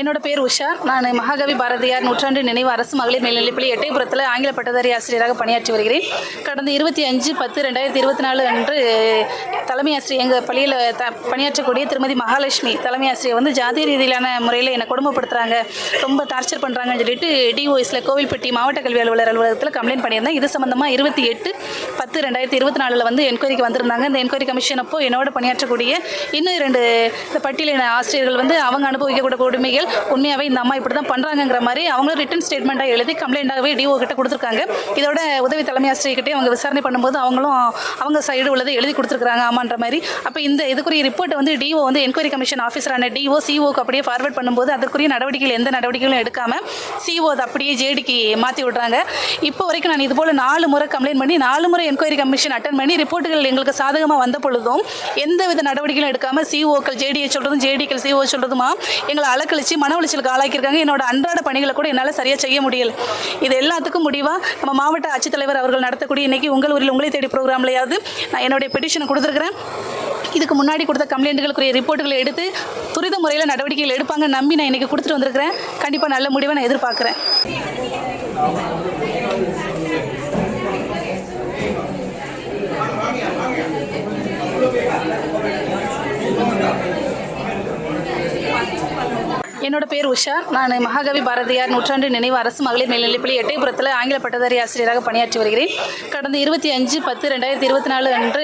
என்னோட பேர் உஷா. நான் மகாகவி பாரதியார் நூற்றாண்டு நினைவு அரசு மகளிர் மேல்நிலைப்பள்ளி எட்டயபுரத்தில் ஆங்கில பட்டதாரி ஆசிரியராக பணியாற்றி வருகிறேன். கடந்த இருபத்தி அஞ்சு பத்து ரெண்டாயிரத்தி இருபத்தி நாலு அன்று தலைமை ஆசிரியர் எங்கள் பள்ளியில் த பணியாற்றக்கூடிய திருமதி மகாலட்சுமி தலைமை ஆசிரியர் வந்து ஜாதி ரீதியிலான முறையில் என்னை கொடுமைப்படுத்துகிறாங்க ரொம்ப டார்ச்சர் பண்ணுறாங்கன்னு சொல்லிட்டு டிஓஎஸில் கோவில்பட்டி மாவட்ட கல்வி அலுவலர் அலுவலகத்தில் கம்ப்ளைண்ட் பண்ணியிருந்தேன். இது சம்மந்தமாக இருபத்தி எட்டு பத்து ரெண்டாயிரத்தி இருபத்தி நாலில் வந்து என்கொயரிக்கு வந்திருந்தாங்க. இந்த என்கொயரி கமிஷன் அப்போ என்னோட பணியாற்றக்கூடிய இன்னும் இரண்டு இந்த பட்டியலின ஆசிரியர்கள் வந்து அவங்க அனுபவிக்கக்கூடிய கொடுமைகள் உண்மையாகவே இந்த அம்மா இப்படி தான் பண்ணுறாங்கங்கிற மாதிரி அவங்களும் ரிட்டன் ஸ்டேட்மெண்ட்டாக எழுதி கம்ப்ளைண்ட்டாகவே டிஓ கிட்ட கொடுத்துருக்காங்க. இதோட உதவி தலைமை ஆசிரியர்கிட்டே அவங்க விசாரணை பண்ணும்போது அவங்களும் அவங்க சைடு உள்ளதை எழுதி கொடுத்துருக்காங்க ஆமான்ற மாதிரி. அப்போ இந்த இதுக்குரிய ரிப்போர்ட் வந்து டிஓ வந்து என்கொயரி கமிஷன் ஆஃபீஸரான டிஓ சிஓக்கு அப்படியே ஃபார்வர்ட் பண்ணும்போது அதற்குரிய நடவடிக்கைகள் எந்த நடவடிக்கைகளும் எடுக்காமல் சிஓ அதை அப்படியே ஜேடிக்கு மாற்றி விட்றாங்க. இப்போ வரைக்கும் நான் இது போல் நாலு முறை கம்ப்ளைண்ட் பண்ணி நாலு முறை என்கொயரி கமிஷன் அட்டன் பண்ணி ரிப்போர்ட்டுகள் எங்களுக்கு சாதகமாக வந்த பொழுதும் எந்த வித நடவடிக்கைகளும் எடுக்காமல் சிஓக்கள் ஜேடியை சொல்கிறதும் ஜேடிக்கள் சிஓ சொல்கிறதுமா எங்களை அலக்கழிச்சு மன உளைச்சலுக்கு ஆளாக்கியிருக்காங்க. என்னோட அன்றாட பணிகளை கூட என்னால் சரியாக செய்ய முடியல. இது எல்லாத்துக்கும் முடிவாக நம்ம மாவட்ட ஆட்சித்தலைவர் அவர்கள் நடத்தக்கூடிய இன்றைக்கி உங்கள் ஊரில் உங்களை தேடி ப்ரோக்ராம்லையாவது நான் என்னுடைய பெட்டிஷனை கொடுத்துருக்குறேன். இதுக்கு முன்னாடி கொடுத்த கம்ப்ளைண்ட்டுகளுக்குரிய ரிப்போர்ட்டுகளை எடுத்து துரித முறையில் நடவடிக்கைகள் எடுப்பாங்க நம்பி நான் இன்றைக்கி கொடுத்துட்டு வந்திருக்கிறேன். கண்டிப்பாக நல்ல முடிவை நான் எதிர்பார்க்குறேன். என்னோட பேர் உஷா. நான் மகாகவி பாரதியார் நூற்றாண்டு நினைவு அரசு மகளிர் மேல்நிலைப்பள்ளி எட்டயபுரத்தில் ஆங்கில பட்டதாரி ஆசிரியராக பணியாற்றி வருகிறேன். கடந்த இருபத்தி அஞ்சு பத்து ரெண்டாயிரத்தி இருபத்தி நாலு அன்று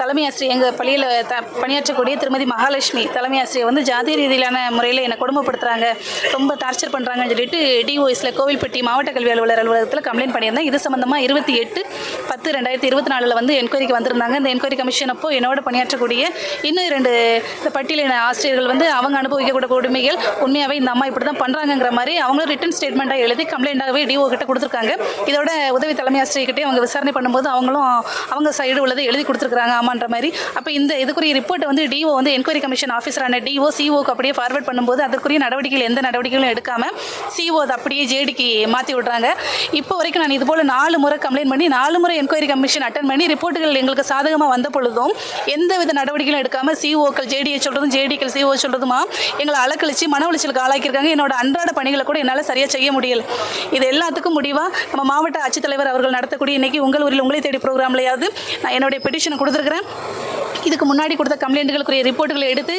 தலைமை ஆசிரியர் எங்கள் பள்ளியில் த பணியாற்றக்கூடிய திருமதி மகாலட்சுமி தலைமை ஆசிரியர் வந்து ஜாதி ரீதியிலான முறையில் என்னை கொடுமைப்படுத்துகிறாங்க ரொம்ப டார்ச்சர் பண்ணுறாங்கன்னு சொல்லிட்டு டிஓஎஸில் கோவில்பட்டி மாவட்ட கல்வி அலுவலர் அலுவலகத்தில் கம்ப்ளைண்ட் பண்ணியிருந்தேன். இது சம்மந்தமாக இருபத்தி எட்டு பத்து ரெண்டாயிரத்தி இருபத்தி நாலில் வந்து என்கொயரிக்கு வந்திருந்தாங்க. இந்த என்கொயரி கமிஷன் அப்போ என்னோட பணியாற்றக்கூடிய இன்னும் இரண்டு இந்த பட்டியலின ஆசிரியர்கள் வந்து அவங்க அனுபவிக்கக்கூடிய கொடுமைகள் உண்மையாகவே இந்த அம்மா இப்படி தான் பண்ணுறாங்கங்கிற மாதிரி அவங்களும் ரிட்டன் ஸ்டேட்மெண்ட்டாக எழுதி கம்ப்ளைண்ட்டாகவே டிஓ கிட்ட கொடுத்துருக்காங்க. இதோட உதவி தலைமை ஆசிரியர்கிட்டே அவங்க விசாரணை பண்ணும்போது அவங்களும் அவங்க சைடு உள்ளதை எழுதி கொடுத்துருக்காங்க ஆமான்ற மாதிரி. அப்போ இந்த இதுக்குரிய ரிப்போர்ட் வந்து டிஓ வந்து என்கொயரி கமிஷன் ஆஃபீஸரான டிஓ சிஓக்கு அப்படியே ஃபார்வர்ட் பண்ணும்போது அதற்குரிய நடவடிக்கைகள் எந்த நடவடிக்கைகளும் எடுக்காமல் சிஓ அதை அப்படியே ஜேடிக்கு மாற்றி விட்றாங்க. இப்போ வரைக்கும் நான் இதுபோல் நாலு முறை கம்ப்ளைண்ட் பண்ணி நாலு முறை என்கொயரி கமிஷன் அட்டன் பண்ணி ரிப்போர்ட்டுகள் எங்களுக்கு சாதகமாக வந்த பொழுதும் எந்த வித நடவடிக்கைகளும் எடுக்காமல் சிஓக்கள் ஜேடியை சொல்கிறதும் ஜேடிக்கள் சிஓ சொல்கிறதுமா எங்களை அலக்கழிச்சு மன உளைச்சலுக்கு ஆளாக்கியிருக்காங்க. என்னோட அன்றாட பணிகளை கூட என்னால் சரியாக செய்ய முடியல. இது எல்லாத்துக்கும் முடிவாக நம்ம மாவட்ட ஆட்சித்தலைவர் அவர்கள் நடத்தக்கூடிய இன்றைக்கி உங்கள் ஊரில் உங்களை தேடி ப்ரோக்ராம்லையாவது நான் என்னுடைய பெட்டிஷனை கொடுத்துருக்குறேன். இதுக்கு முன்னாடி கொடுத்த கம்ப்ளைண்ட்டுகளுக்குரிய ரிப்போர்ட்டுகளை எடுத்து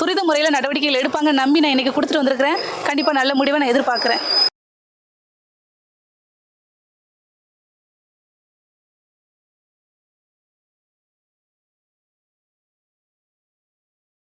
துரித முறையில் நடவடிக்கைகள் எடுப்பாங்க நம்பி நான் இன்றைக்கி கொடுத்துட்டு வந்திருக்கிறேன். கண்டிப்பாக நல்ல முடிவை நான் எதிர்பார்க்குறேன்.